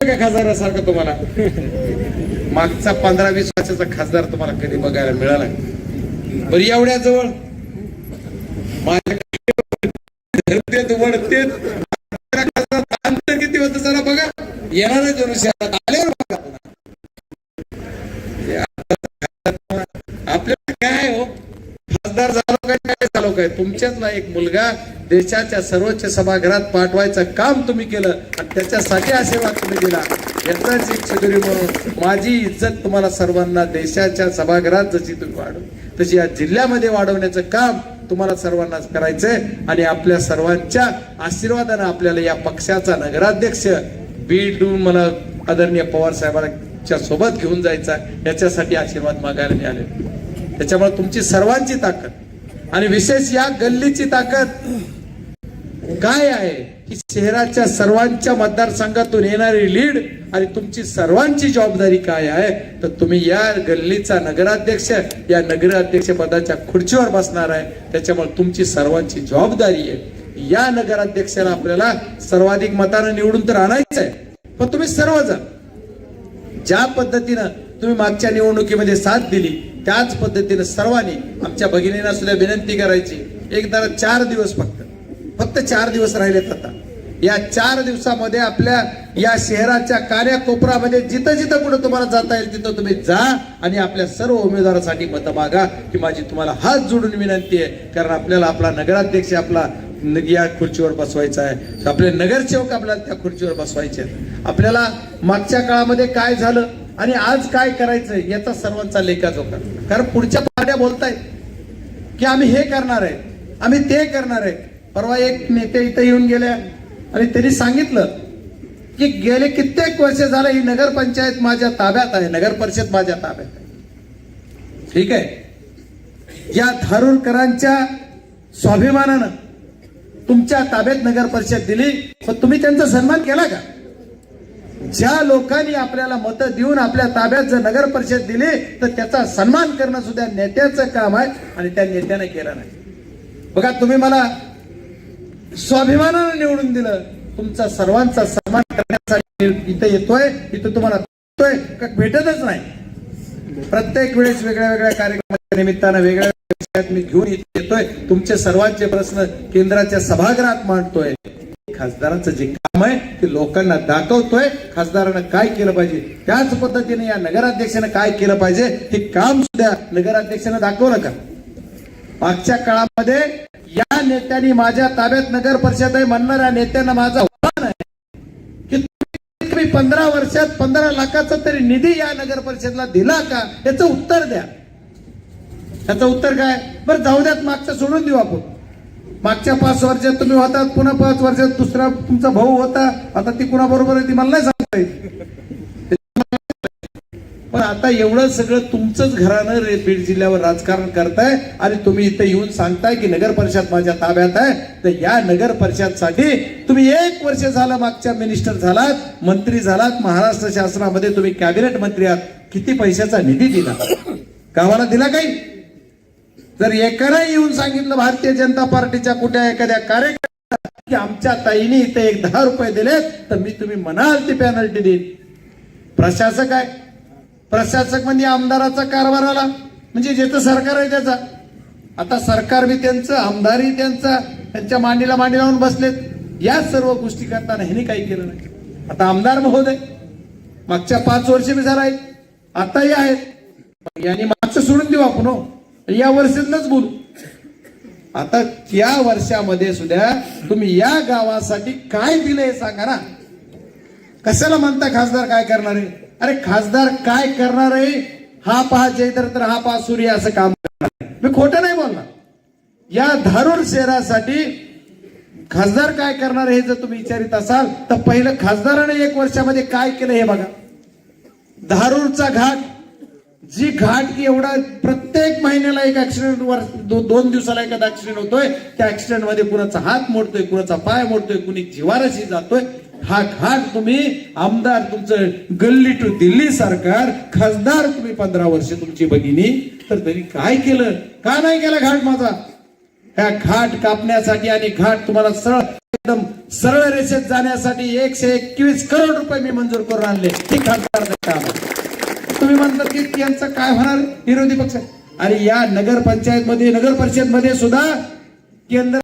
का खासदारासारखं तुम्हाला? मागचा पंधरा वीस वर्षाचा खासदार तुम्हाला कधी बघायला मिळाला? बरं एवढ्या जवळ. माझ्या किती होत जरा बघा. येणारच दोन शहरात आल्यावर बघा पुन्हा. आपल्याला काय हो खासदार झालो काय काय? झालो तुमच्यातला एक मुलगा देशाच्या सर्वोच्च सभागृहात पाठवायचं काम तुम्ही केलं आणि त्याच्यासाठी आशीर्वाद तुम्ही दिला. याचाच एक सदरी म्हणून माझी इज्जत तुम्हाला सर्वांना देशाच्या सभागृहात जशी तुम्ही वाढव तशी या जिल्ह्यामध्ये वाढवण्याचं काम तुम्हाला सर्वांनाच करायचंय आणि आपल्या सर्वांच्या आशीर्वादानं आपल्याला या पक्षाचा नगराध्यक्ष बीड मला आदरणीय पवार साहेबांच्या सोबत घेऊन जायचा याच्यासाठी आशीर्वाद मागायला मिळाले त्याच्यामुळे तुमची सर्वांची ताकद आणि विशेष या गल्लीची ताकद काय आहे की शहराच्या सर्वांच्या मतदारसंघातून येणारी लीड आणि तुमची सर्वांची जबाबदारी काय आहे? तर तुम्ही या गल्लीचा नगराध्यक्ष या नगराध्यक्ष पदाच्या खुर्चीवर बसणार आहे. त्याच्यामुळे तुमची सर्वांची जबाबदारी आहे. या नगराध्यक्षाला आपल्याला सर्वाधिक मतानं निवडून तर आणायचं आहे पण तुम्ही सर्वजण ज्या पद्धतीनं तुम्ही मागच्या निवडणुकीमध्ये साथ दिली. त्याच पद्धतीने सर्वांनी आमच्या भगिनींना सुद्धा विनंती करायची. एक तर चार दिवस फक्त. फक्त चार दिवस राहिलेत आता. या चार दिवसामध्ये आपल्या या शहराच्या कार्याकोपरामध्ये जिथं जिथं कुठं तुम्हाला जाता येईल तिथं तुम्ही जा आणि आपल्या सर्व उमेदवारासाठी मतं मागा की माझी तुम्हाला हात जोडून विनंती आहे. कारण आपल्याला आपला नगराध्यक्ष आपला या खुर्चीवर बसवायचा आहे. आपले नगरसेवक आपल्याला त्या खुर्चीवर बसवायचे आहेत. आपल्याला मागच्या काळामध्ये काय झालं? आणि आज काय करायचं याचा सर्वांचा लेखाजोखा कारण पुढच्या पार्ट्या बोलतायत की आम्ही हे करणार आहे आम्ही ते करणार आहे. परवा एक नेते इथे येऊन गेल्या आणि त्यांनी सांगितलं की गेले कित्येक वर्ष झालं ही नगरपंचायत माझ्या ताब्यात आहे नगर परिषद माझ्या ताब्यात आहे. ठीक आहे? या धारूरकरांच्या स्वाभिमानानं तुमच्या ताब्यात नगर परिषद दिली. पण तुम्ही त्यांचा सन्मान केला का? ज्या लोकांनी आपल्याला मतं देऊन आपल्या ताब्यात जर नगर परिषद दिली तर त्याचा सन्मान करणं सुद्धा नेत्याचं काम आहे आणि त्या नेत्याने केलं नाही. बघा तुम्ही मला स्वाभिमानानं निवडून दिलं. तुमचा सर्वांचा सन्मान करण्यासाठी इथं येतोय इथं तुम्हाला भेटतोय का भेटतच नाही. प्रत्येक वेळेस वेगळ्या वेगळ्या कार्यक्रमाच्या निमित्तानं वेगळ्या विषयात मी घेऊन येतोय. तुमचे सर्वांचे प्रश्न केंद्राच्या सभागृहात मांडतोय. खासदारांचं जे काम आहे ते लोकांना दाखवतोय. खासदारानं काय केलं पाहिजे? त्याच पद्धतीने या नगराध्यक्षानं काय केलं पाहिजे? हे काम सुद्धा नगराध्यक्षानं दाखवलं का? मागच्या काळामध्ये या नेत्यांनी माझ्या ताब्यात नगर परिषद आहे म्हणणाऱ्या नेत्यांना माझा आहे की तुम्ही पंधरा वर्षात पंधरा लाखाचा तरी निधी या नगर परिषदला दिला का? याचं उत्तर द्या. त्याचं उत्तर काय? बरं जाऊ द्यात मागचं सोडून देऊ आपण. मागच्या पाच वर्षात तुम्ही होतात पुन्हा पाच वर्षात दुसरा तुमचा भाऊ होता. आता ती कुणाबरोबर आहे ती मला नाही सांगता येईल पण आता एवढं सगळं तुमचंच घरानं बीड जिल्ह्यावर राजकारण करताय आणि तुम्ही इथे येऊन सांगताय की नगर परिषद माझ्या ताब्यात आहे. तर या नगर परिषदसाठी तुम्ही एक वर्ष झालं मागच्या मिनिस्टर झालात मंत्री झालात महाराष्ट्र शासनामध्ये तुम्ही कॅबिनेट मंत्री आहात. किती पैशाचा निधी दिला? गावाला दिला काही? जर एकानं येऊन सांगितलं भारतीय जनता पार्टीच्या कुठे एखाद्या कार्यकर्त्याला की आमच्या ताईने इथे एक दहा रुपये दिलेत तर मी तुम्ही म्हणाल ती पॅनल्टी देईन. प्रशासक आहे. प्रशासक म्हणजे आमदाराचा कारभार आला. म्हणजे ज्याचं सरकार आहे त्याचा. आता सरकार बी त्यांचं आमदारही त्यांचा त्यांच्या मांडीला मांडी लावून बसलेत. या सर्व गोष्टी करताना ह्यांनी काही केलं नाही. आता आमदार महोदय मागच्या पाच वर्ष बी झाला आहे. आताही आहेत. यांनी मागचं सोडून देऊ आपण हो. या वर्षातलंच बोलू. आता त्या वर्षामध्ये सुद्धा तुम्ही या गावासाठी काय दिलं हे सांगा ना. कशाला म्हणता खासदार काय करणार आहे? अरे खासदार काय करणार आहे? हा पहा जयदर तर हा पहा सूर्य असं काम करणार आहे. मी खोटं नाही बोलणार. या धारूर शहरासाठी खासदार काय करणार आहे हे जर तुम्ही विचारित असाल तर पहिलं खासदाराने एक वर्षामध्ये काय केलं हे बघा. धारूरचा घाट जी घाट की एवढा प्रत्येक महिन्याला एक ऍक्सिडेंट वर दो, दोन दिवसाला एखादा ऍक्सिडेंट होतोय त्या ऍक्सिडेंटमध्ये कुणाचा हात मोडतोय कुणाचा पाय मोडतोय कुणी जीवाराशी जातोय हा घाट तुम्ही आमदार तुमचं गल्ली टू दिल्ली सरकार खासदार तुम्ही पंधरा वर्ष तुमची भगिनी तर तरी काय केलं? का नाही केलं घाट माझा? ह्या घाट कापण्यासाठी आणि घाट तुम्हाला सरळ एकदम सरळ रेषेत जाण्यासाठी एकशे एकवीस करोड रुपये मी मंजूर करून आणले. हे खासदार तुम्ही म्हणतात की यांचं काय होणार? विरोधी पक्ष. आणि या नगर पंचायत मध्ये नगर परिषदमध्ये सुद्धा केंद्र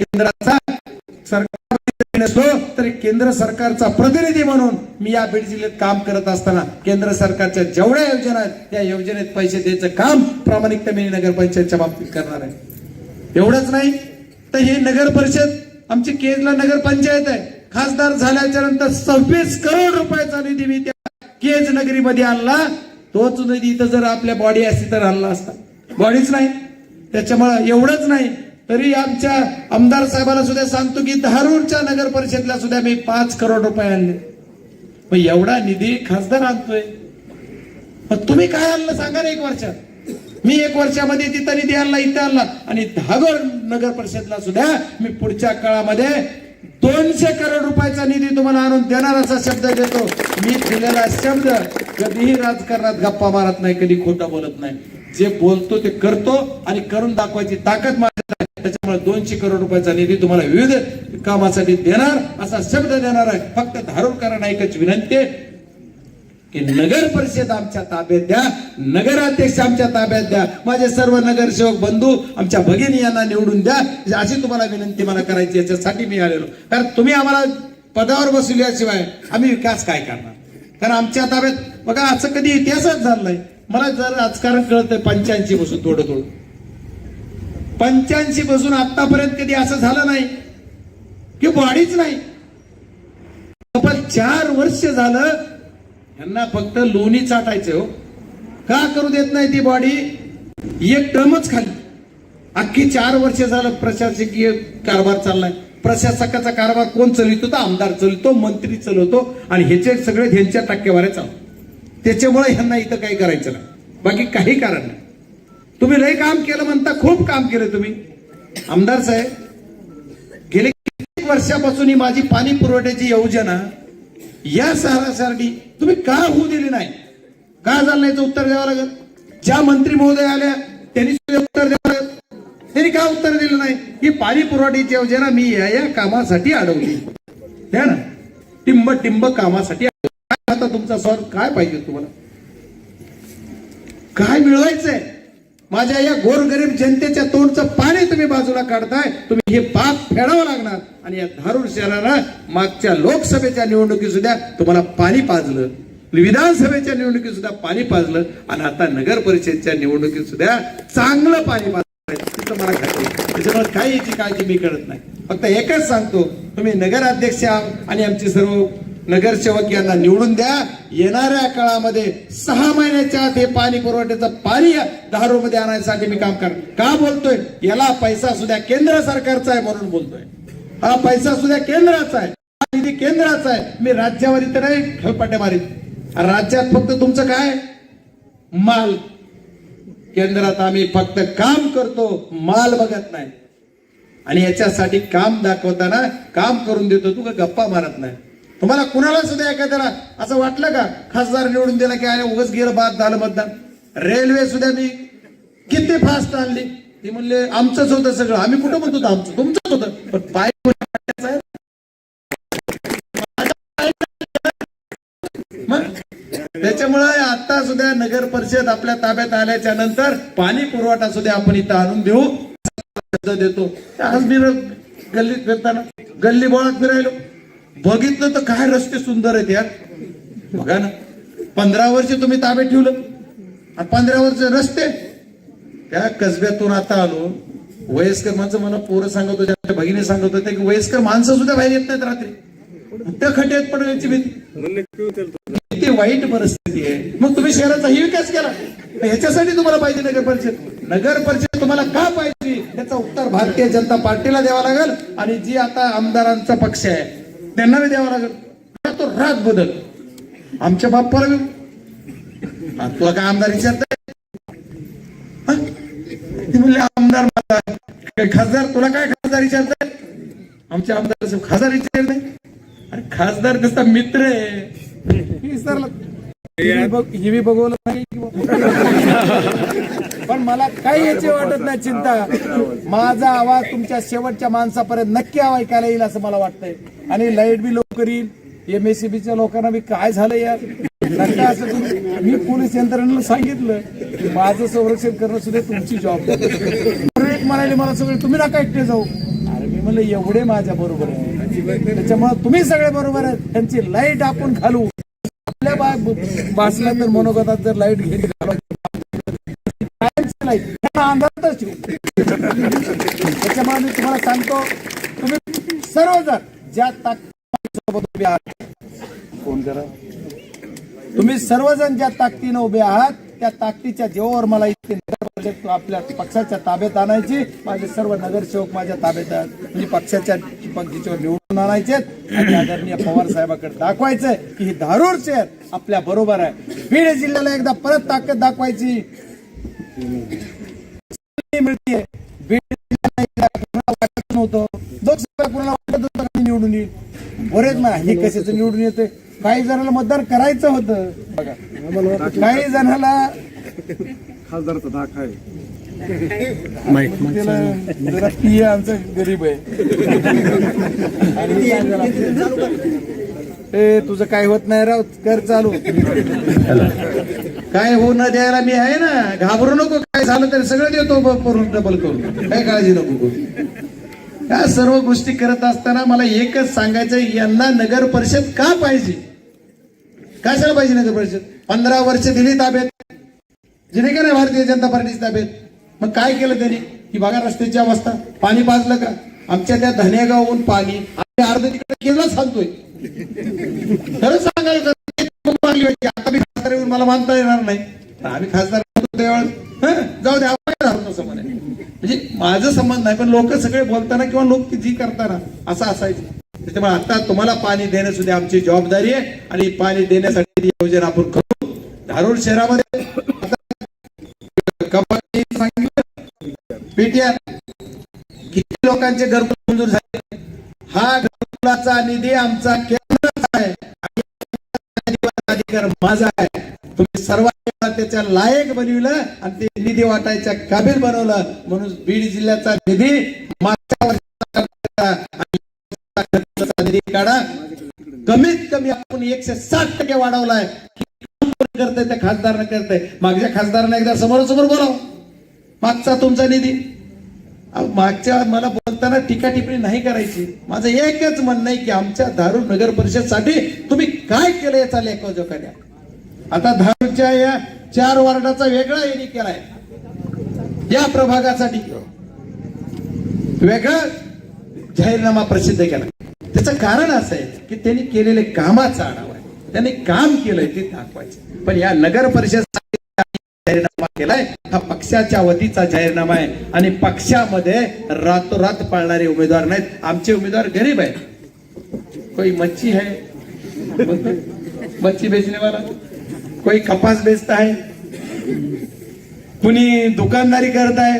केंद्राचा सरकार असतो तरी केंद्र सरकारचा प्रतिनिधी म्हणून मी या बीड जिल्ह्यात काम करत असताना केंद्र सरकारच्या जेवढ्या योजना आहेत त्या योजनेत पैसे द्यायचं काम प्रामाणिकता मी नगरपंचायतच्या बाबतीत करणार आहे. एवढंच नाही तर हे नगर परिषद आमची केजला नगर पंचायत आहे. खासदार झाल्याच्यानंतर सव्वीस करोड रुपयाचा निधी मी त्या केज नगरीमध्ये आणला. तोच निधी इथं जर आपल्या बॉडी असती तर आणला असता. बॉडीच नाही. त्याच्यामुळे एवढंच नाही. तरी आमच्या आमदार साहेबाला सुद्धा सांगतो की धारूरच्या नगर परिषदला सुद्धा मी पाच करोड रुपये आणले. मग एवढा निधी खासदार आणतोय. मग तुम्ही काय आणलं सांगा ना एक वर्षात. मी एक वर्षामध्ये तिथं निधी आणला इथं आणला. आणि धागोर नगर परिषदला सुद्धा मी पुढच्या काळामध्ये दोनशे करोड रुपयाचा निधी तुम्हाला आणून देणार असा शब्द देतो. मी दिलेला शब्द कधीही राजकारणात गप्पा मारत नाही कधी खोटं बोलत नाही. जे बोलतो ते करतो आणि करून दाखवायची ताकद माझ्या त्याच्यामुळे दोनशे करोड रुपयाचा निधी तुम्हाला विविध कामासाठी देणार असा शब्द देणार आहे. फक्त धारूरकरांना एकच विनंती आहे. की नगर परिषद आमच्या ताब्यात द्या नगराध्यक्ष आमच्या ताब्यात द्या माझे सर्व नगरसेवक बंधू आमच्या भगिनी यांना निवडून द्या. अशी तुम्हाला विनंती मला करायची याच्यासाठी मी आलेलो. कारण तुम्ही आम्हाला पदावर बसवल्याशिवाय आम्ही विकास काय करणार? कारण आमच्या ताब्यात बघा असं कधी इतिहासच झालाय मला जर राजकारण कळतंय पंच्याऐंशी पासून थोडं थोडं. पंच्याऐंशी पासून आतापर्यंत कधी असं झालं नाही. की बॉडीच नाही. पण चार वर्ष झालं यांना फक्त लोणी चाटायचं हो. का करू देत नाही ती बॉडी एक टर्मच खाली. अख्खी चार वर्ष झालं प्रशासकीय कारभार चाललाय. प्रशासकाचा कारभार कोण चालवितो तर आमदार चलतो मंत्री चालवतो आणि ह्याचे सगळे ह्यांच्या टक्केवाऱ्या चालू त्याच्यामुळे ह्यांना इथं काही करायचं नाही. बाकी काही कारण नाही. तुम्ही लय काम केलं म्हणता खूप काम केलं तुम्ही. आमदार साहेब गेले किती वर्षापासून ही माझी पाणी पुरवठ्याची योजना या सहारासाठी तुम्ही का होऊ दिली नाही? का झालं याचं उत्तर द्यावं लागत ज्या मंत्री महोदय आल्या त्यांनी सुद्धा उत्तर द्यावं लागत त्यांनी का उत्तर दिलं नाही? ही पाणी पुरवठ्याची योजना मी या या कामासाठी अडवली. द्या ना. टिंब टिंब कामासाठी काय आता तुमचा सर? काय पाहिजे तुम्हाला? काय मिळवायचंय? माझ्या या गोरगरीब जनतेच्या तोंडचं पाणी तुम्ही बाजूला काढताय तुम्ही हे पाप फेडावं लागणार. आणि या धारूर शहराला मागच्या लोकसभेच्या निवडणुकीत सुद्धा तुम्हाला पाणी पाजलं. विधानसभेच्या निवडणुकीत सुद्धा पाणी पाजलं. आणि आता नगर परिषदच्या निवडणुकीत सुद्धा चांगलं पाणी पाजलं तिथं मला खात्री त्याच्यामुळे काही याची काळजी मी करत नाही. फक्त एकच सांगतो तुम्ही नगराध्यक्ष आणि आमचे सर्व नगरसेवक यांना निवडून द्या. येणाऱ्या काळामध्ये सहा महिन्याच्या आत हे पाणी पुरवठ्याचं पाणी दारू मध्ये आणण्यासाठी मी काम कर का बोलतोय? याला पैसा सुद्धा केंद्र सरकारचा आहे म्हणून बोलतोय. हा पैसा सुद्धा केंद्राचा आहे. हा निधी केंद्राचा आहे. मी राज्यावर इथं नाही खेळपाट्या मारीत राज्यात फक्त तुमचं काय? माल. केंद्रात आम्ही फक्त काम करतो माल बघत नाही. आणि याच्यासाठी काम दाखवताना काम करून देतो तू गप्पा मारत नाही? तुम्हाला कुणाला सुद्धा एखाद्याला असं वाटलं का? खासदार निवडून दिला की अरे उगच गेलं बाद झालं मतदान. रेल्वे सुद्धा मी किती फास्ट आणली. ती म्हणले आमचंच होतं सगळं. आम्ही कुठं म्हणतो होतो आमचं? तुमचंच होतं. पण पाय मग त्याच्यामुळे आता सुद्धा नगर परिषद आपल्या ताब्यात आल्याच्यानंतर पाणी पुरवठा सुद्धा आपण इथं आणून देऊ. देतो. आज मी गल्लीत फिरताना गल्ली बोळात फिरायलो बघितलं तर काय रस्ते सुंदर आहेत यार. बघा ना. पंधरा वर्ष तुम्ही ताब्यात ठेवलं. पंधरा वर्ष रस्ते. त्या कसब्यातून आता आलो. वयस्कर माणसं मला पोरं सांगत होते भगिनी सांगत होते की वयस्कर माणसं सुद्धा बाहेर येत नाहीत रात्री. त्या खड्ड्यात पडण्याची भीती. किती वाईट परिस्थिती आहे. मग तुम्ही शहराचाही विकास केला. याच्यासाठी ह्याच्यासाठी तुम्हाला पाहिजे नगर परिषद. नगर परिषद तुम्हाला का पाहिजे? याचा उत्तर भारतीय जनता पार्टीला द्यावा लागेल. आणि जी आता आमदारांचा पक्ष आहे त्यांना बी द्यावा लागेल. तो रात बदल. आमच्या बाप्पाला बी तुला काय आमदार विचारताय ते म्हणले आमदार मला खासदार? तुला काय खासदार विचारताय आमचे आमदार खासदार विचारताय अरे खासदार कसा मित्र आहे. विसरला. बी बघवलं. पण मला काही याची वाटत नाही चिंता. माझा आवाज तुमच्या शेवटच्या माणसापर्यंत नक्की ऐकायला येईल असं मला वाटतंय. आणि लाइट बी लवकर येईल. एमएससीबीच्या लोकांना बी काय झालं यार? नका असं तुम्ही- मी पोलीस यंत्रणेला सांगितलं की माझं संरक्षण करणं सुद्धा तुमची जबाबदारी एक म्हणाले मला सगळे तुम्ही नका एकटे जाऊ. अरे मी म्हणलं एवढे माझ्या बरोबर आहे त्याच्यामुळे तुम्ही सगळे बरोबर आहेत. त्यांची लाइट आपण घालू. आपल्या बा- भाषणात तर मनोगतात जर लाइट घेत कायमची लाइट त्यांना अंधारातच ठेवू. त्याच्यामुळे मी तुम्हाला सांगतो तुम्ही सर्वजण ज्या ताकदीसोबत उभे आहात फोन करा. तुम्ही सर्वजण ज्या ताकदीनं उभे आहात त्या ताकदीच्या जेव्हावर मला इतके आपल्या पक्षाच्या ताब्यात आणायची. माझे सर्व नगरसेवक माझ्या ताब्यात आहेत. म्हणजे पक्षाच्या पक्षाच्यावर निवडून आणायचे आणि आदरणीय पवार साहेबाकडे दाखवायचंय की ही धारूर शहर आपल्या बरोबर आहे. बीड जिल्ह्याला एकदा परत ताकद दाखवायची. मिळते बीड वाटत नव्हतं. लोकसभा कोणाला वाटत होतं निवडून येईल? बरेच ना हे कशाचं निवडून येते काही जणांना मतदान करायचं होतं. बघा काही जणाला खासदारचा धाक आहे. जरा आमचं गरीब आहे? ए तुझं काय होत नाही राव कर चालू. काय होऊ न द्यायला मी आहे ना घाबरू नको काय झालं तरी सगळं देतो करून डबल करून. काय काळजी नको या सर्व गोष्टी करत असताना मला एकच सांगायचं यांना नगर परिषद का पाहिजे? कशाला पाहिजे नगर परिषद? पंधरा वर्ष दिली ताब्यात. दिली का नाही भारतीय जनता पार्टीची ताब्यात? मग काय केलं त्याने? ही बघा रस्त्याची अवस्था. पाणी पाजलं का? आमच्या त्या धनेगावहून पाणी. आम्ही अर्ध तिकडे केलं सांगतोय खरंच सांगायला मागली होती. आता मी खासदार येऊन मला मानता येणार नाही. आम्ही खासदार जाऊ द्या म्हणजे माझं संबंध नाही पण लोक सगळे बोलताना किंवा लोक जी करताना असं असायचं. त्याच्यामुळे आता तुम्हाला पाणी देणं सुद्धा आमची जबाबदारी आहे. आणि पाणी देण्यासाठी योजना आपण करू. धारूर शहरामध्ये आता पीटीआर किती लोकांचे घरकुल मंजूर झाले? हा घरकुलाचा निधी आमचा केंद्राचा आहे. अधिकार माझा आहे. तुम्ही सर्वांना त्याच्या लायक बनविलं आणि ते निधी वाटायच्या काबीर बनवलं. म्हणून बीड जिल्ह्याचा निधी मागच्या वर्षाचा निधी काढा. कमीत कमी आपण एकशे साठ टक्के वाढवलाय. करताय त्या खासदारनं करताय. मागच्या खासदारांना एकदा समोरासमोर बोलाव. मागचा तुमचा निधी. मागच्या मला बोलताना टीका टिप्पणी नाही करायची. माझं एकच म्हणणं आहे की आमच्या धारूर नगर परिषदसाठी तुम्ही काय केलं याचा लेखोजोखा द्या आता धारूरच्या या चार वार्डाचा वेगळा यांनी केलाय. या प्रभागासाठी. वेगळा जाहीरनामा प्रसिद्ध केला. त्याचं कारण असं आहे की त्यांनी केलेले कामाचा आढावा आहे. त्यांनी काम केलंय ते दाखवायचं. पण या नगर परिषद जाहीरनामा केलाय. हा पक्षाच्या वतीचा जाहीरनामा आहे. आणि पक्षामध्ये रातोरात पाळणारे उमेदवार नाहीत. आमचे उमेदवार गरीब आहेत. कोई मच्छी है? मच्छी बेचने वाला कोई कपास बेचता है? कुणी दुकानदारी करत आहे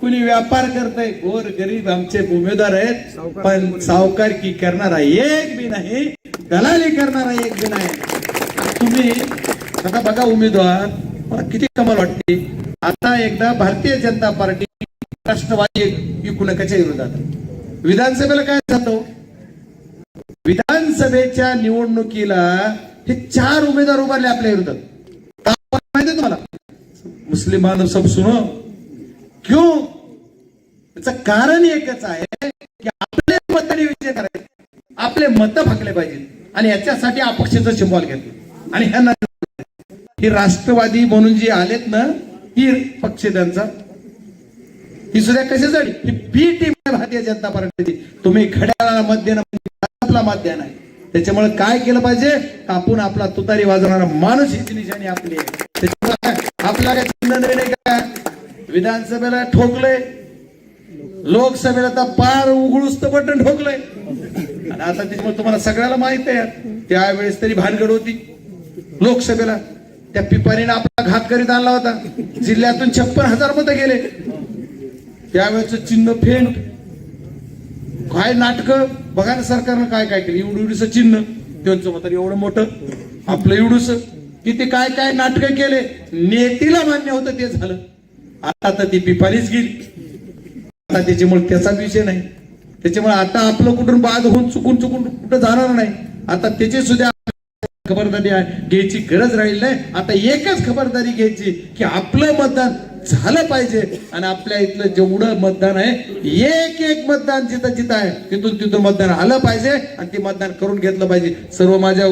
कुणी व्यापार करत आहे गोर गरीब आमचे उमेदवार आहेत. पण सावकारकी करणारा एक बी नाही. दलाली करणारा एक बी नाही. तुम्ही आता बघा उमेदवार. मला किती कमाल वाटते. आता एकदा भारतीय जनता पार्टी राष्ट्रवादी ही कुणकाच्या विरोधात विधानसभेला काय जातो विधानसभेच्या निवडणुकीला हे चार उमेदवार उभारले आपल्या विरोधात. माहिती तुम्हाला? मुस्लिम बांधव सब सुनो. क्यों? त्याचं कारण एकच आहे की आपले मतदारी विजय करायचे. आपले मत फाकले पाहिजेत आणि याच्यासाठी अपक्षाचं शिंबॉल घेतलं. आणि ह्यांना ही राष्ट्रवादी म्हणून जी आलेत ना ही पक्ष त्यांचा. ही सुद्धा कशासाठी? ही बी टीम आहे भारतीय जनता पार्टीची तुम्ही घड्याळाला मत देणं म्हणजे आपला मत आहे. त्याच्यामुळे काय केलं पाहिजे? आपण आपला तुतारी वाजवणारा माणूस ही निशाणी आपली आहे. त्याच्यामुळे आपला काय चिन्ह नाही का विधानसभेला ठोकलंय. लोकसभेला तर पार उघडूस तर बटन ठोकलंय. आणि आता त्याच्यामुळे तुम्हाला सगळ्याला माहीत आहे. त्यावेळेस तरी भानगड होती. लोकसभेला. त्या पिपारीने आपला घात करीत आणला होता. जिल्ह्यातून छप्पन हजार मत गेले. त्यावेळेच चिन्ह फेंट. काय नाटक? बघा ना सरकारनं काय काय केलं. एवढं एवढीच चिन्ह. त्यांचं मत एवढं मोठं. आपलं एवढूस. किती काय काय नाटक केले. नेतीला मान्य होतं ते झालं. आता तर ती पिपारीच गेली. आता त्याच्यामुळे त्याचा विषय नाही. त्याच्यामुळे आता आपलं कुठून बाद होऊन चुकून चुकून कुठं जाणार नाही. आता त्याचे सुद्धा खबरदारी घ्यायची गरज राहील नाही. आता एकच खबरदारी घ्यायची की आपलं मतदान झालं पाहिजे. आणि आपल्या इथलं जेवढं मतदान आहे एक एक मतदान जिथं जिथं आहे तिथून तिथून मतदान आलं पाहिजे आणि ते मतदान करून घेतलं पाहिजे. सर्व माझ्या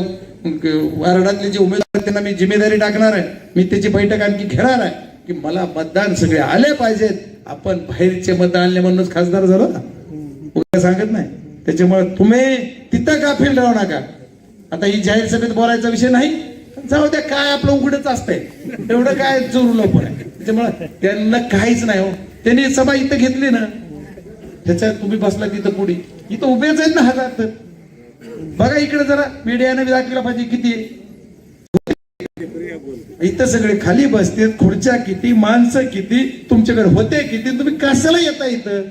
वार्डातले जे उमेदवार त्यांना मी जिम्मेदारी टाकणार आहे. मी त्याची बैठक आणखी घेणार आहे की मला मतदान सगळे आले पाहिजेत. आपण बाहेरचे मतदान आणले म्हणूनच खासदार झालो ना. सांगत नाही. त्याच्यामुळे तुम्ही तिथं गाफील राहू नका? आता ही जाहीर सभेत बोलायचा विषय नाही. जाऊ द्या काय आपलं उघडच असतंय. एवढं काय चोरू पण आहे त्याच्यामुळे त्यांना काहीच नाही हो. त्यांनी सभा इथं घेतली ना त्याच्यात तुम्ही बसला तिथं पुढे. इथं उभेच आहेत ना हजार तर. बघा इकडे जरा मीडियाने बी दाखवला पाहिजे किती आहे. इथं सगळे खाली बसते खुर्च्या किती माणसं किती तुमच्याकडे होते किती तुम्ही कशाला येता इथं?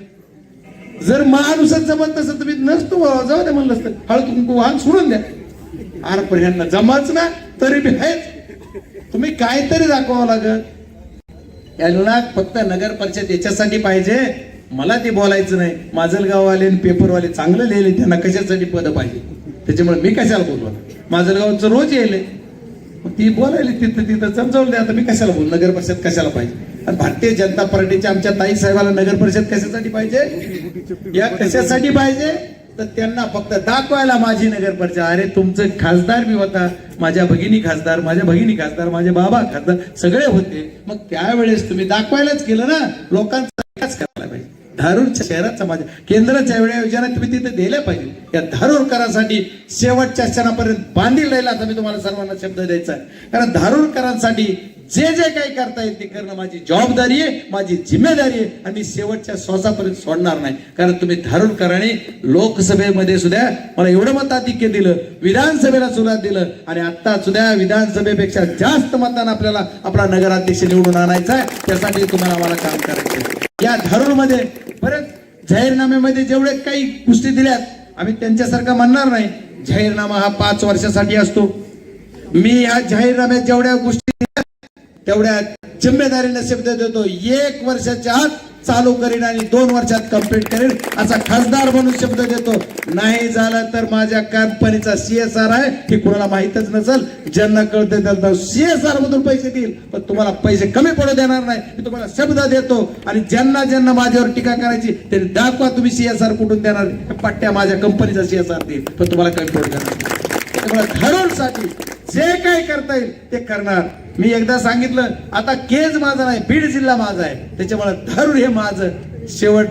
जर माणूसच जमत असेल तुम्ही नसतो जाऊ द्या म्हणलं असतं. हळद कुंकू वाहन सोडून द्या. आर पण ह्यांना जमाच ना तरी बी आहेच तुम्ही काहीतरी दाखवावं लागत यांना फक्त नगर परिषद याच्यासाठी पाहिजे. मला ते बोलायचं नाही. माजलगाववाले आणि पेपरवाले चांगलं लिहिले त्यांना कशासाठी पद पाहिजे? त्याच्यामुळे मी कशाला बोलवणार माजलगावचं रोज येईल ती बोलायली तिथं तिथं समजावून दे आता मी कशाला बोल? नगर परिषद कशाला पाहिजे? आणि भारतीय जनता पार्टीच्या आमच्या ताई साहेबाला नगर परिषद कशासाठी पाहिजे? या कशासाठी पाहिजे? तर त्यांना फक्त दाखवायला माझी नगर परिषद अरे तुमचं खासदार बी होता माझ्या भगिनी खासदार माझ्या भगिनी खासदार माझे बाबा खासदार सगळे होते. मग त्यावेळेस तुम्ही दाखवायलाच केलं ना लोकांचा विकास करायला पाहिजे. धारूरच्या शहराचा माझ्या केंद्राच्या वेळ्या योजना तुम्ही तिथे दिल्या पाहिजे. या धारूरकरांसाठी शेवटच्या क्षणापर्यंत बांधील राहिला आता मी तुम्हाला सर्वांना शब्द द्यायचा कारण धारूरकरांसाठी जे जे काही करता येईल ते करणं माझी जबाबदारी आहे माझी जिम्मेदारी आहे आणि मी शेवटच्या श्वासापर्यंत सोडणार नाही. कारण तुम्ही धारूरकरांनी लोकसभेमध्ये सुद्धा मला एवढं मताधिक्य दिलं विधानसभेला सुरुवात दिलं आणि आता सुद्धा विधानसभेपेक्षा जास्त मतदान आपल्याला आपला नगराध्यक्ष निवडून आणायचा आहे त्यासाठी तुम्हाला मला काम करायचं या धारूरमध्ये परत जाहीरनाम्यामध्ये जेवढे काही गोष्टी दिल्यात आम्ही त्यांच्यासारखं म्हणणार नाही. जाहीरनामा हा पाच वर्षासाठी असतो. मी या जाहीरनाम्यात जेवढ्या गोष्टी तेवढ्या जिम्मेदारीने शब्द देतो. एक वर्षाच्या आत चालू करीन आणि दोन वर्षात कंप्लीट करेन असा खासदार म्हणून शब्द देतो. नाही झालं तर माझ्या कंपनीचा सीएसआर आहे. हे कुणाला माहितच नसेल. ज्यांना कळते त्यांना सीएसआर मधून पैसे देईल. पण तुम्हाला पैसे कमी पडू देणार नाही. मी तुम्हाला शब्द देतो. आणि ज्यांना ज्यांना माझ्यावर टीका करायची त्यांनी दाखवा तुम्ही सीएसआर कुठून देणार. पट्ट्या माझ्या कंपनीचा सीएसआर देईल. पण तुम्हाला कमी पडू देणार नाही. जे काय करता येईल ते करणार. मी एकदा सांगितलं आता केज माझा नाही बीड जिल्हा माझा आहे. त्याच्यामुळे धारूर हे माझं. शेवट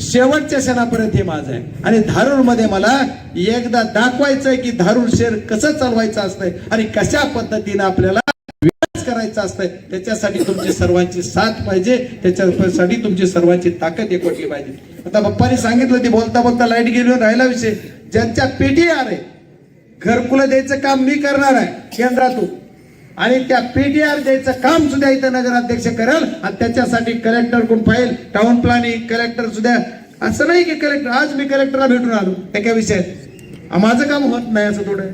शेवटच्या क्षणापर्यंत हे माझं आहे. आणि धारूरमध्ये मला एकदा दाखवायचंय की धारूर शेर कसं चालवायचं असतंय आणि कशा पद्धतीने आपल्याला विकास करायचा असतंय त्याच्यासाठी तुमची सर्वांची साथ पाहिजे. त्याच्यासाठी तुमची सर्वांची ताकद एकवटली पाहिजे. आता बाप्पानी सांगितलं ते बोलता बोलता लाइट गेली हो, राहिला विषय. ज्यांच्या पेटी आहे घरकुलं द्यायचं काम मी करणार आहे केंद्रातून. आणि त्या पीटीआर द्यायचं काम सुद्धा इथं नगराध्यक्ष करेल आणि त्याच्यासाठी कलेक्टर कोण फाईल टाउन प्लॅनिंग कलेक्टर सुद्धा. असं नाही की कलेक्टर आज मी कलेक्टरला भेटून आलो एका विषयात. माझं काम होत नाही असं थोडं.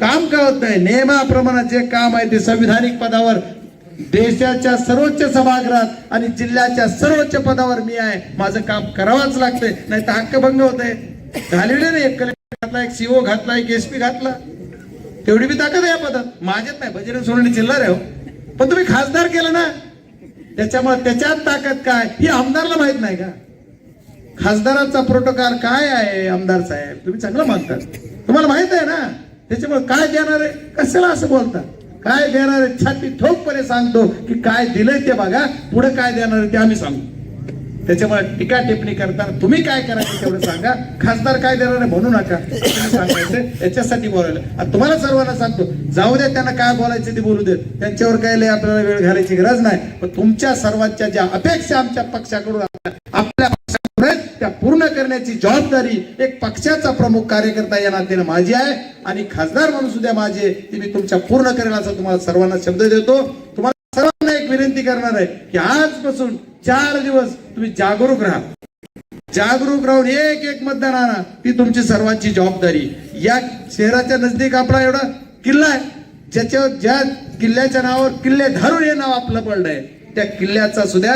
काम का होत नाही. नियमाप्रमाणे जे काम आहे ते संविधानिक पदावर देशाच्या सर्वोच्च सभागृहात आणि जिल्ह्याच्या सर्वोच्च पदावर मी आहे. माझं काम करावंच लागतंय नाही तर हक्कभंग होत आहे घालवले नाही घातला एक सीओ घातला एक एसपी घातला. तेवढी बी ताकद आहे या पदात. माझ्यात नाही बजरंग सोनवणे चिल्लर आहे हो. पण तुम्ही खासदार केलं ना त्याच्यामुळे त्याच्यात ताकद काय ही आमदारला माहीत नाही का? खासदाराचा प्रोटोकॉल काय आहे आमदार साहेब? तुम्ही चांगलं मानता तुम्हाला माहीत आहे ना त्याच्यामुळे काय देणार आहे? कशाला असं बोलता? काय देणार आहे? छाती ठोकपणे सांगतो की काय दिलंय ते बघा. पुढे काय देणार आहे ते आम्ही सांगू. त्याच्यामुळे टीका टिप्पणी करताना तुम्ही काय करायचं तेवढं सांगा. खासदार काय देणार आहे म्हणू नका. सांगायचं. याच्यासाठी बोलायला. आणि तुम्हाला सर्वांना सांगतो. जाऊ दे त्यांना काय बोलायचं ते बोलू देत. त्यांच्यावर काय लय आपल्याला वेळ घालायची गरज नाही. पण तुमच्या सर्वांच्या ज्या अपेक्षा आमच्या पक्षाकडून आपल्या पक्षाकडून त्या पूर्ण करण्याची जबाबदारी एक पक्षाचा प्रमुख कार्यकर्ता या नात्याने माझी आहे. आणि खासदार म्हणून सुद्धा माझे ती मी तुमच्या पूर्ण करेल असं तुम्हाला सर्वांना शब्द देतो. तुम्हाला सर्वांना एक विनंती करणार आहे की आजपासून चार दिवस तुम्ही जागरूक राहा. जागरूक राहून एक एक मतदान आणा. ती तुमची सर्वांची जबाबदारी. या शहराच्या नजदीक आपला एवढा किल्ला आहे. ज्याच्यावर ज्या किल्ल्याच्या नावावर किल्ले धारून हे नाव आपलं पडलंय. त्या किल्ल्याचा सुद्धा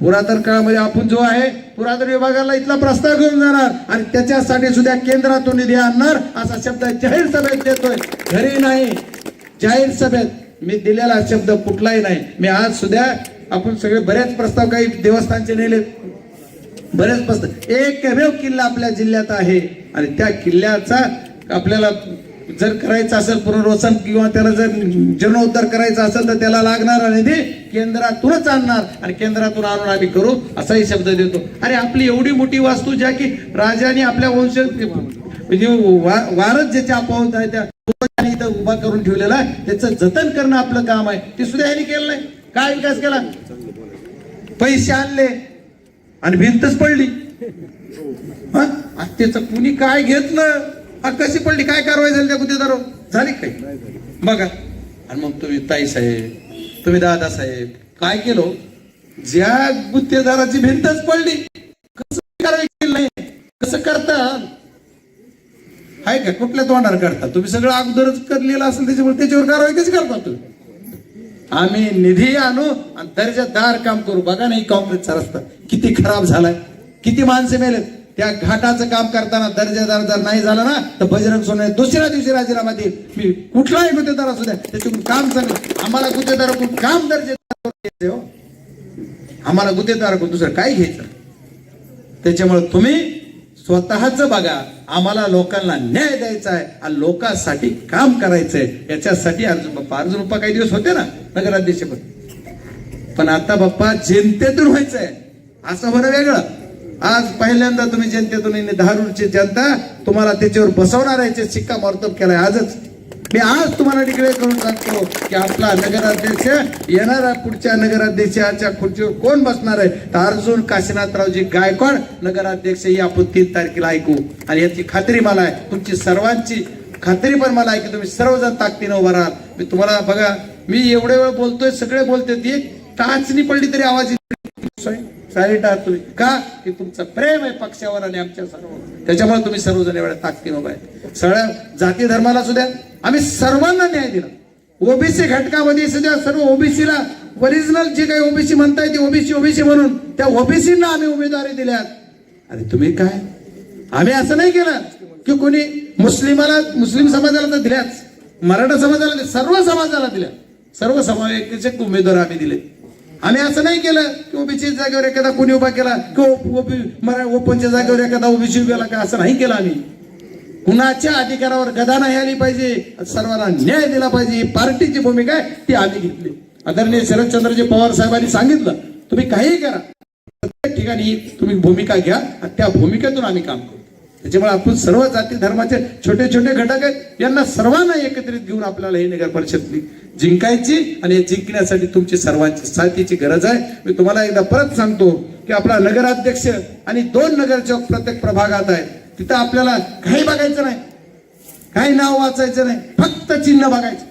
पुरातन काळामध्ये आपण जो आहे पुरातन विभागाला इथला प्रस्ताव घेऊन जाणार आणि त्याच्यासाठी सुद्धा केंद्रातून निधी आणणार असा शब्द जाहीर सभेत देतोय. घरी नाही. जाहीर सभेत मी दिलेला शब्द कुठलाही नाही. मी आज सुद्धा आपण सगळे बरेच प्रस्ताव काही देवस्थानचे नेले. बरेच प्रस्ताव. एकमेव किल्ला आपल्या जिल्ह्यात आहे. आणि त्या किल्ल्याचा आपल्याला जर करायचं असेल पुनर्वसन किंवा त्याला जर जीर्णोद्धार करायचा असेल तर त्याला लागणारा निधी केंद्रातूनच आणणार. आणि केंद्रातून आणून आम्ही करू असाही शब्द देतो. अरे आपली एवढी मोठी वास्तू ज्या की राजाने आपल्या वंश म्हणजे वा- ज्याच्या अपावत आहे त्या इथं उभा करून ठेवलेला आहे? त्याचं जतन करणं आपलं काम आहे. ते सुद्धा यांनी केलं नाही. काय विकास केला? पैसे आणले आणि भिंतच पडली. हा? त्याचं कुणी काय घेतलं? हा कशी पडली? काय कारवाई झाली त्या गुन्हेगार झाली काय बघा. आणि मग तुम्ही ताई साहेब तुम्ही दादा साहेब काय केलो? ज्या गुत्तेदाराची भिंतच पडली कसं कारवाई केली नाही कसं करतात आहे का? कुठल्या तोंडावर करता? तुम्ही सगळं अगोदरच करलेलं असेल त्याच्यामुळे त्याच्यावर कारवाई कशी करता तुम्ही? आम्ही निधी आणू आणि दर्जादार काम करू. बघा नाही काँग्रेसचा रस्ता किती खराब झालाय. किती माणसे मेलेत. त्या घाटाचं काम करताना दर्जेदार जर नाही झालं ना तर बजरंग सोने दुसऱ्या दिवशी राजीनामा देईल. मी कुठलाही गुत्तेदार असू द्या त्याच्याकडून काम चांगलं आम्हाला गुत्तेदाराकडून काम दर्जेदार घ्यायचं हो. आम्हाला गुत्तेदाराकडून दुसरं काय घ्यायचं त्याच्यामुळे तुम्ही स्वतःच बघा. आम्हाला लोकांना न्याय द्यायचा आहे आणि लोकांसाठी काम करायचंय. याच्यासाठी अर्जुन बाप्पा अर्जुन बाप्पा काही दिवस होते ना नगराध्यक्ष पण. पण आता बाप्पा जनतेतून व्हायचंय. असं बरं वेगळं. आज पहिल्यांदा तुम्ही जनतेतून आणि जनता तुम्हाला त्याच्यावर बसवणार आहे शिक्का मर्तब केलाय आजच. मी आज तुम्हाला डिक्लेअर करून सांगतो की आपला नगराध्यक्ष येणारा पुढच्या नगराध्यक्षाच्या खुर्चीवर कोण बसणार आहे? तर अर्जुन काशीनाथरावजी गायकवाड नगराध्यक्ष ही आपण तीन तारखेला ऐकू. आणि याची खात्री मला आहे तुमची सर्वांची खात्री पण मला आहे की तुम्ही सर्वजण ताकदीनं उभा राहाल. मी तुम्हाला बघा मी एवढे वेळ बोलतोय सगळे बोलते ती टाचणी पडली तरी आवाज साईट आहात तुम्ही का? की तुमचं प्रेम आहे पक्षावर आणि आमच्या सर्व त्याच्यामुळे तुम्ही सर्वजण एवढ्या ताकदी उभा आहे सगळ्या जाती धर्माला सुद्धा आम्ही सर्वांना न्याय दिला. ओबीसी घटकामध्ये सुद्धा सर्व ओबीसीला ओरिजिनल जे काही ओबीसी म्हणताय ते ओबीसी ओबीसी म्हणून त्या ओबीसींना आम्ही उमेदवारी दिल्यात. आणि तुम्ही काय? आम्ही असं नाही केलं की कोणी मुस्लिमाला मुस्लिम समाजाला तर दिल्याच. मराठा समाजाला सर्व समाजाला दिल्या सर्व समावेशक उमेदवार आम्ही दिले आम्ही असं नाही केलं की ओबीसी जागेवर एखादा कोणी उभा केला किंवा ओबी मरा ओपनच्या जागेवर एखादा ओबीसी उभा केला असं नाही केलं आम्ही. कुणाच्या अधिकारावर गदा नाही आली पाहिजे. सर्वांना न्याय दिला पाहिजे. ही पार्टीची भूमिका आहे ती आम्ही घेतली. आदरणीय शरदचंद्रजी पवार साहेबांनी सांगितलं तुम्ही काहीही करा. प्रत्येक ठिकाणी तुम्ही भूमिका घ्या आणि त्या भूमिकेतून आम्ही काम करू. त्याच्यामुळे आपण सर्व जाती धर्माचे छोटे छोटे घटक आहेत. यांना सर्वांना एकत्रित घेऊन आपल्याला ही नगर परिषद जिंकायची आणि जिंकण्यासाठी तुमची सर्वांची साथीची गरज आहे. मी तुम्हाला एकदा परत सांगतो की आपला नगराध्यक्ष आणि दोन नगरसेवक प्रत्येक प्रभागात आहेत. तिथं आपल्याला काही बघायचं नाही. काही नाव वाचायचं नाही. फक्त चिन्ह बघायचं.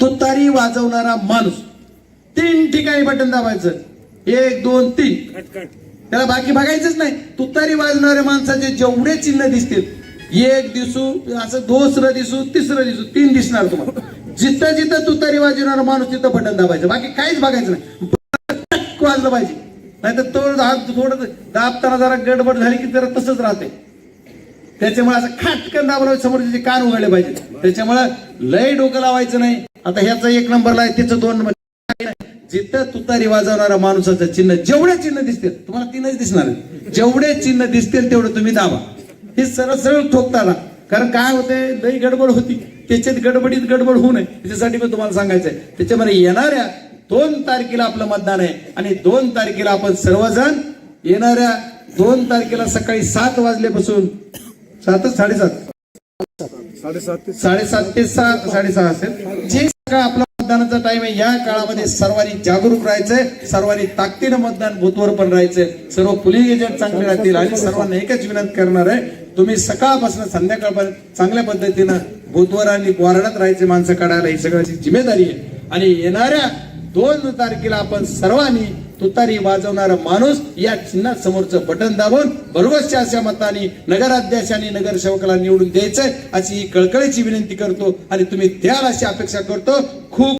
तुतारी वाजवणारा माणूस. तीन ठिकाणी बटन दाबायचं. एक दोन तीन. त्याला बाकी बघायचंच नाही. तुतारी वाजणाऱ्या माणसाचे जेवढे चिन्ह दिसतील एक दिसू असं दुसरं दिसू तिसरं दिसू तीन दिसणार तुम्हाला. जिथं जिथं तुतारी वाजवणारा माणूस तिथं बटन दाबायचं. बाकी काहीच बघायचं नाही. वाजलं पाहिजे. नाहीतर तो हात थोडं दाबताना जरा गडबड झाली की जरा तसंच राहते. त्याच्यामुळे असं खाटकन दाबलं समोरचे कान उघडले पाहिजे त्याच्यामुळे लय डोकं लावायचं नाही. आता ह्याचा एक नंबरला आहे त्याचं दोन नंबर. जिथं तुतारी वाजवणारा माणसाचं चिन्ह जेवढे चिन्ह दिसतील तुम्हाला तीनच दिसणार. जेवढे चिन्ह दिसतील तेवढं तुम्ही दाबा हे सरळ सरळ ठोकताना कारण काय होते लई गडबड होती. त्याच्यात गडबडीत गडबड होऊ नये. त्याच्यासाठी मी तुम्हाला सांगायचंय. त्याच्यामध्ये येणाऱ्या दोन तारखेला आपलं मतदान आहे. आणि दोन तारखेला आपण सर्वजण येणाऱ्या दोन तारखेला सकाळी सात वाजल्यापासून सातच साडेसात? साडेसात ते साडेसात ते सहा साडेसहा असेल. जे सकाळ आपला मतदानाचा टाइम आहे. या काळामध्ये सर्वांनी जागरूक राहायचंय. सर्वांनी ताकदीनं मतदान बुथवर पण राहायचंय. सर्व पोलिंग एजंट चांगले राहतील आणि सर्वांना एकच विनंती करणार आहे. तुम्ही सकाळपासून संध्याकाळपर्यंत चांगल्या पद्धतीनं बूथवर आणि वारणात राहायचे माणसं काढायला ही सगळ्याची जिम्मेदारी आहे. आणि येणाऱ्या दोन तारखेला आपण सर्वांनी तुतारी वाजवणारा माणूस या चिन्हा समोरचं बटन दाबून बरोबरच्या अशा मताने नगराध्यक्षांनी नगरसेवकाला निवडून द्यायचंय अशी ही कळकळीची विनंती करतो. आणि तुम्ही द्याल अशी अपेक्षा करतो. खूप